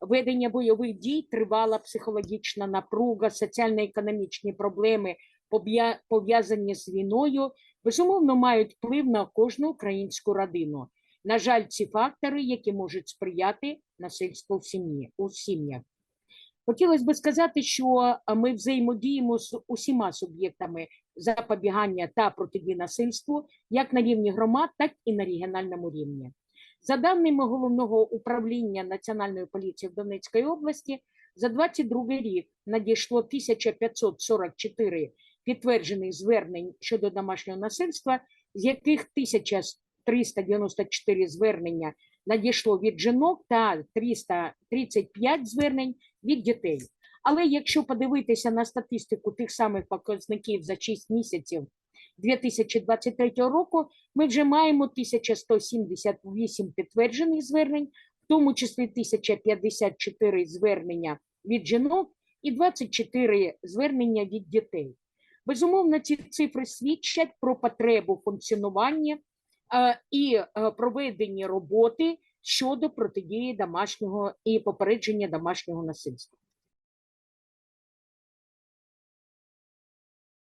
ведення бойових дій, тривала психологічна напруга, соціально-економічні проблеми, пов'язані з війною, безумовно мають вплив на кожну українську родину. На жаль, ці фактори, які можуть сприяти насильству в сім'ї у сім'ях. Хотілося би сказати, що ми взаємодіємо з усіма суб'єктами запобігання та протидії насильству, як на рівні громад, так і на регіональному рівні. За даними головного управління Національної поліції в Донецькій області, за 22 рік надійшло 1544 підтверджених звернень щодо домашнього насильства, з яких 1394 звернення надійшло від жінок та 335 звернень від дітей. Але якщо подивитися на статистику тих самих показників за 6 місяців 2023 року, ми вже маємо 1178 підтверджених звернень, в тому числі 1054 звернення від жінок і 24 звернення від дітей. Безумовно, ці цифри свідчать про потребу функціонування е, і е, проведення роботи щодо протидії домашнього і попередження домашнього насильства.